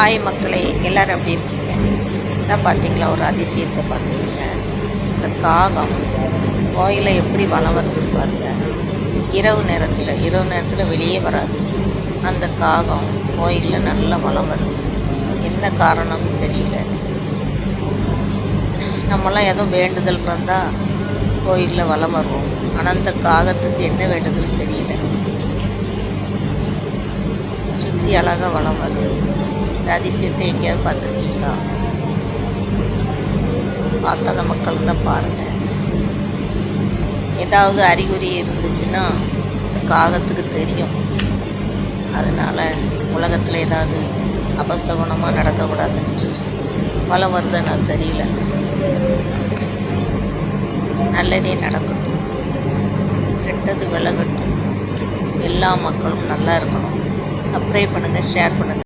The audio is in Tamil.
ஆய் மக்களை எல்லோரும் அப்படி இருக்கீங்க? இதான் பார்த்தீங்களா ஒரு அதிசயத்தை பார்த்தீங்க இந்த காகம் கோயிலை எப்படி வளம் வருதுன்னு பாருங்க. இரவு நேரத்தில் இரவு நேரத்தில் வெளியே வராது. அந்த காகம் கோயிலில் நல்லா வளம் வருது. என்ன காரணம்னு தெரியல. நம்மளாம் எதுவும் வேண்டுதல் இருந்தால் கோயிலில் வளம் வருவோம். ஆனால் அந்த காகத்துக்கு என்ன வேண்டுதல் தெரியல. சுற்றி அழகாக வளம் வருது. இந்த அதிசயத்தை எங்கேயாவது பார்த்துருக்கீங்களா? பார்க்காத மக்கள் தான் பாருங்கள் ஏதாவது அறிகுறி இருந்துச்சுன்னா காகத்துக்கு தெரியும். அதனால் உலகத்தில் ஏதாவது அபசகுணமாக நடக்கக்கூடாதுன்னு பல வருது அது தெரியல. நல்லதே நடக்கட்டும். கெட்டது விலகட்டும். எல்லா மக்களும் நல்லா இருக்கணும். சப்ஸ்கிரைப் பண்ணுங்கள் ஷேர் பண்ணுங்கள்